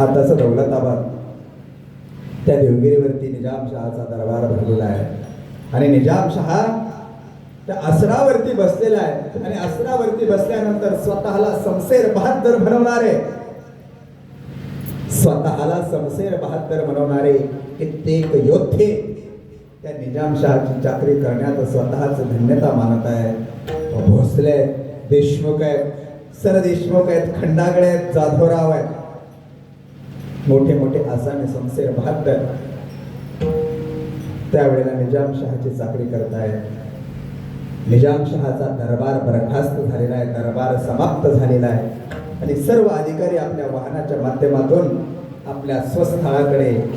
आताचा दौलताबाद त्या देवगिरीवरती निजामशहाचा दरबार भरलेला आहे. आणि निजामशहा त्या आसरावरती बसलेला आहे. आणि आसनावरती बसल्यानंतर स्वतःला समसेर बहादर बनवणारे स्वतःला समसेर बहादर बनवणारे कित्येक योद्धे त्या निजामशहाची चाकरी करण्यात स्वतःच धन्यता मानत आहे भोसले देशमुख आहेत सर देशमुख आहेत खंडागळे आहेत जाधवराव आहेत. मोठे मोठे आसामी समसेर बहात्तर त्यावेळेला निजामशहाची चाकरी करतायत. निजामशहाचा दरबार बरखास्त झालेला आहे दरबार समाप्त झालेला आहे. आणि सर्व अधिकारी आपल्या वाहनाच्या माध्यमातून आपल्या स्वस्थळाकडे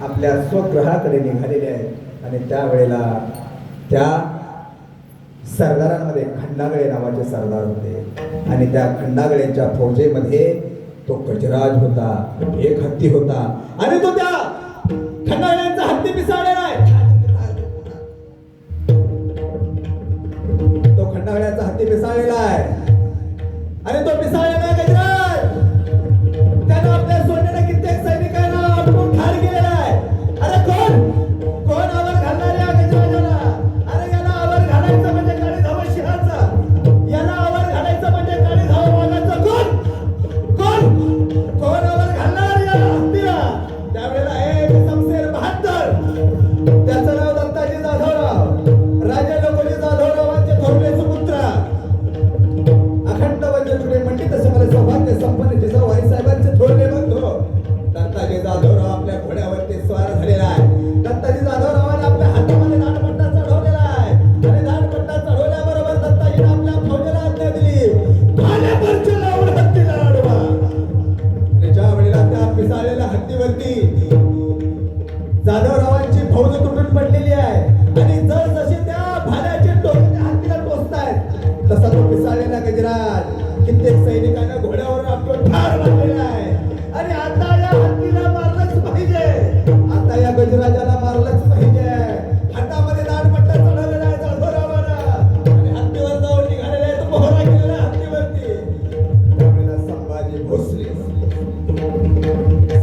आपल्या स्वग्रहाकडे निघालेले आहेत. आणि त्यावेळेला त्या सरदारांमध्ये खंडागळे नावाचे सरदार होते. आणि त्या खंडागळेच्या फौजेमध्ये तो गजराज होता एक हत्ती होता. आणि तो त्या खंडाळ्यांचा हत्ती पिसाळलेला आहे. तो खंडाळ्याचा हत्ती पिसाळलेला आहे. आता या हत्तीला मारलंच पाहिजे. आता या गजराजाला मारलंच पाहिजे. हातामध्ये दाटपट्टा चढवलेला आहे जाधवरावानं आणि हत्तीवर जाऊन निघालेला आहे तो मोहरा केलेला हत्तीवरती. त्यावेळेला संभाजी भोसले.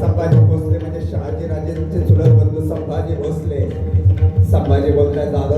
संभाजी भोसले म्हणजे शहाजी राजेंचे चुलत बंधू संभाजी भोसले. संभाजी बोलताय दादा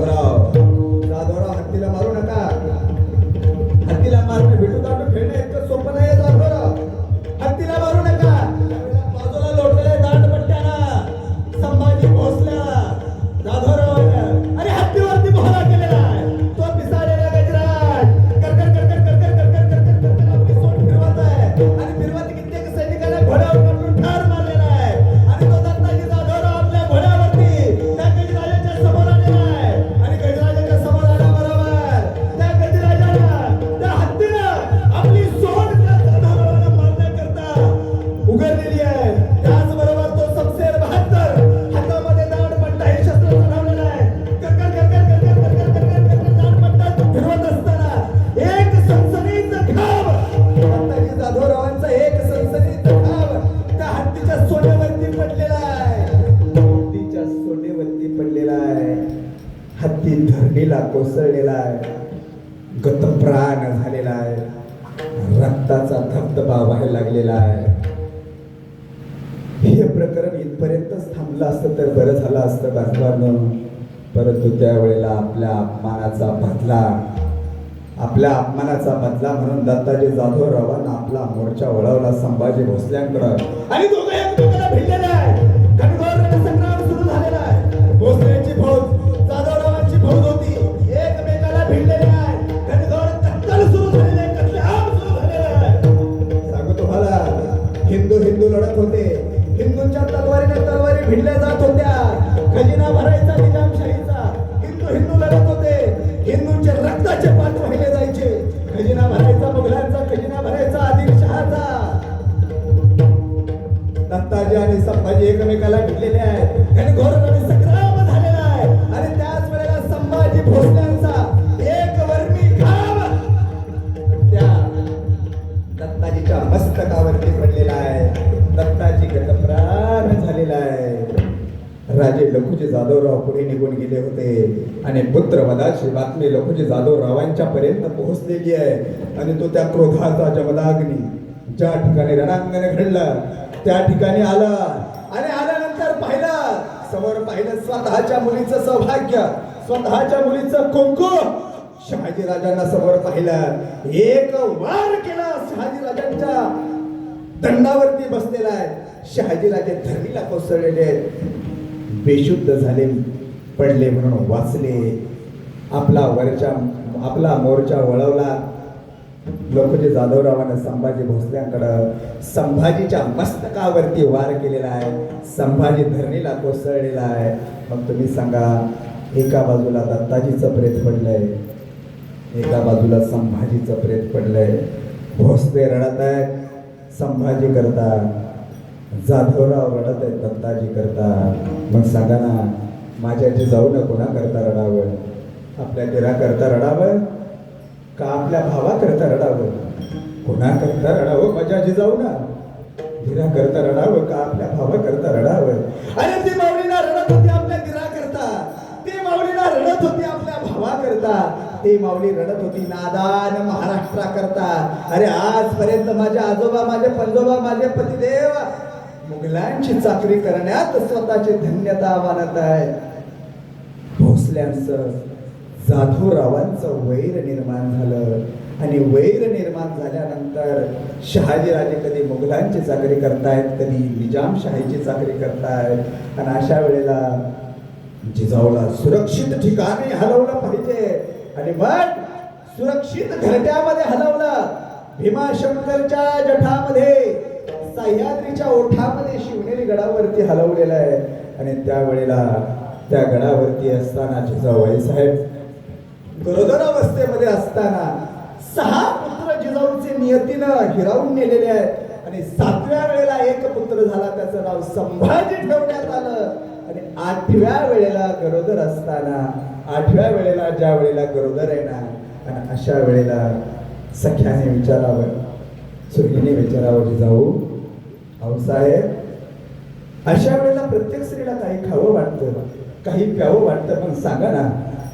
हत्ती कोसळलेला आहे. गतप्राण झालेला आहे. रक्ताचा धबधबा व्हायला लागलेला आहे. हे प्रकरण इथपर्यंतच थांबलं असतं तर बरं झालं असतं बांधवानं परंतु त्यावेळेला आपल्या अपमानाचा बदला आपल्या अपमानाचा बदला म्हणून दत्ताजी जाधवरावांना आपला मोर्चा वळवला संभाजी भोसल्यांकडं. आणि दत्ताजी आणि संभाजी एकमेकाला भेटलेले आहेत. आणि घोरपणे संग्राम झालेला आहे. आणि त्याच वेळेला संभाजी भोसल्यांचा एक वर्मी घाव त्या दत्ताजीच्या मस्तकावरती पडलेला आहे. दत्ताजी गतप्राण झालेला आहे. राजे लखुजी जाधवराव पुढे निघून गेले होते. आणि पुत्रवधाची बातमी लखुजी जाधवरावांच्या पर्यंत पोहोचलेली आहे. आणि तो त्या क्रोधाचा जमदाग्नी ज्या ठिकाणी रणांगण घडलं त्या ठिकाणी आलं. आणि आल्यानंतर पाहिलं समोर पाहिलं स्वतःच्या मुलीचं सौभाग्य स्वतःच्या मुलीचं कुंकू. शहाजी राजांना समोर पाहिलं एक वार केला शहाजी राजांच्या दंडावरती बसलेला आहे. शहाजी राजे धरणीला कोसळलेले आहेत. बेशुद्ध झाले पडले म्हणून वाचले. आपला वरच्या आपला मोर्चा वळवला. लोकजी जाधवरावानं संभाजी भोसल्यांकडं संभाजीच्या मस्तकावरती वार केलेला आहे. संभाजी धरणीला कोसळलेला आहे. मग तुम्ही सांगा एका बाजूला दत्ताजीचं प्रेत पडलंय एका बाजूला संभाजीचं प्रेत पडलंय. भोसले रडत आहेत संभाजी करता जाधवराव रडत आहेत दत्ताजी करता मग सांगा ना माझ्या जिजाऊनं कोणा करता रडावं. आपल्या घराकरता करता रडावं? का आपल्या भावा करता रडावं? कोणाकरता रडावं? माझ्या जिजाऊना दिरा करता रडावं? का आपल्या भावा करता रडावं? अरे ती माऊलीना रडत होती आपल्या दिरा करता ती माऊलीना रडत होती आपल्या भावा करता ती माऊली रडत होती नादान महाराष्ट्रा करता अरे आजपर्यंत माझे आजोबा माझे पंजोबा माझे पतिदेव मुघलांची चाकरी करण्यात स्वतःची धन्यता मानत आहे भोसल्यांचं जाधवरावांचं वैर निर्माण झालं. आणि वैर निर्माण झाल्यानंतर शहाजीराजे कधी मुघलांची चाकरी करतायत कधी निजामशाहीची चाकरी करतायत. आणि अशा वेळेला जिजाऊला सुरक्षित ठिकाणी हलवलं पाहिजे. आणि मग सुरक्षित घरट्यामध्ये हलवलं. भीमाशंकरच्या जठामध्ये सह्याद्रीच्या ओठामध्ये शिवनेरी गडावरती हलवलेलं आहे. आणि त्यावेळेला त्या गडावरती असताना जिजाऊ साहेब गरोदर अवस्थेमध्ये असताना सहा पुत्र जिजाऊंचे नियतीनं हिरावून नेलेले आहेत. आणि सातव्या वेळेला एक पुत्र झाला त्याचं नाव संभाजी ठेवण्यात आलं. आणि आठव्या वेळेला गरोदर असताना आठव्या वेळेला ज्या वेळेला गरोदर आहे ना आणि अशा वेळेला सख्याने विचारावं सुरगीने विचारावं जिजाऊ साहेब अशा वेळेला प्रत्येक स्त्रीला काही खावं वाटतं काही प्यावं वाटतं पण सांगा ना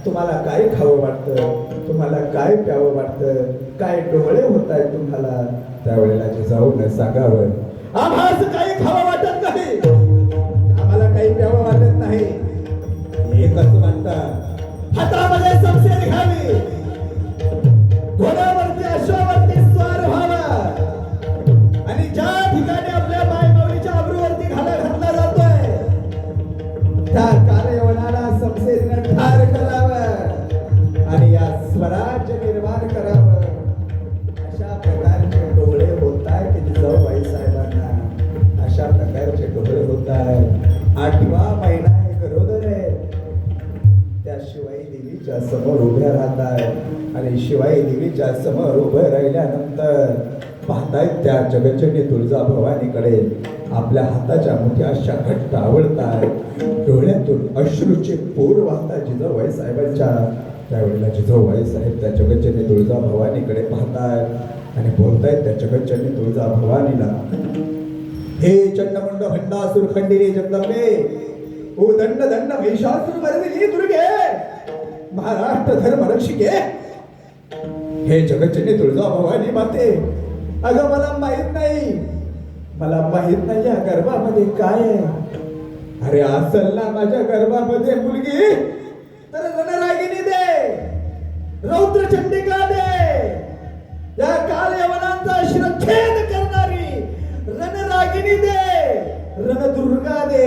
तुम्हाला काय खावं वाटतं? तुम्हाला काय प्यावं वाटतं? काय डोळे होत आहेत तुम्हाला? त्यावेळेला जे जाऊन सांगावं. आम्हाला काही खावं वाटत नाही. आम्हाला काही प्यावं वाटत नाही. एकच म्हणतात हातामध्ये संशय घ्यावी. घोड्यावरती अश्वावरती स्वार व्हावा. आणि ज्या आठवा महिना हे गरोदर आहे त्या शिवाई देवीच्या समोर उभ्या राहतात आणि शिवाई देवीच्या समोर उभ्या राहिल्यानंतर पाहतायत त्या जगचंडी तुळजा भवानीकडे आपल्या हाताच्या मोठ्या अशा घट्ट आवडतात डोळ्यातून अश्रूचे पूर वाहतात जिजाबाई साहेबांच्या. त्यावेळेला जिजाबाई साहेब त्या जगचंडी तुळजा भवानीकडे पाहतायत आणि बोलतायत त्या जगचंडी तुळजा भवानीला हे चंडमुंड भंडासूर खंडिरे जगदंबे ओ दंड दंड महिषासूर मर्दिनी दुर्गे महाराष्ट्र धर्म रक्षिके. हे जगचने तुळजा भवानी माते अगं मला माहीत नाही मला माहीत नाही या गर्भामध्ये काय आहे. अरे असल ना माझ्या गर्भामध्ये मुलगी तर रणरागिनी दे रौद्र चंडिका दे. या कालयवनांचा शिरच्छेद करणारी रणरागिनी दे रणदुर्गा दे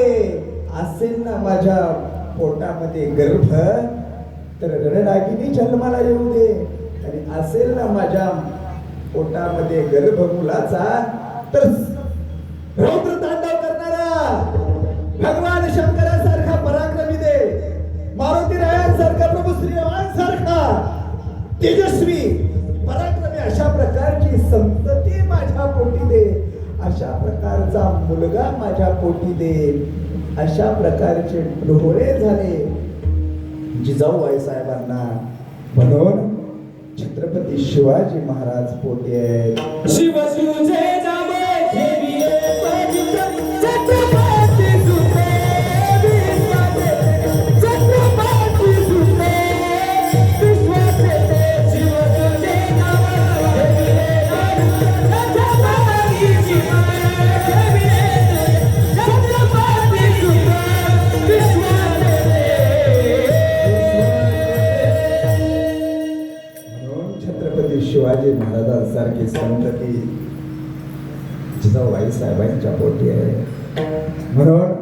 असेल ना माझ्या पोटामध्ये गर्भ तर रणरागिनी जन्माला येऊ दे. आणि असेल ना माझ्या पोटामध्ये गर्भ मुलाचा तर रौद्र तांडव करणारा भगवान शंकरासारखा पराक्रमी दे मारुती रायांसारखा प्रभू श्रीरामांसारखा तेजस्वी पराक्रमी अशा प्रकारची संतती माझ्या पोटी दे. अशा प्रकारचा मुलगा माझ्या पोटी देईल. अशा प्रकारचे डोळे झाले. जिजाऊबाई साहेबांना म्हणून छत्रपती शिवाजी महाराज पोटी आहेत. सारखी संत की जिचा वाईसाहेबांच्या पोटी आहे. म्हणून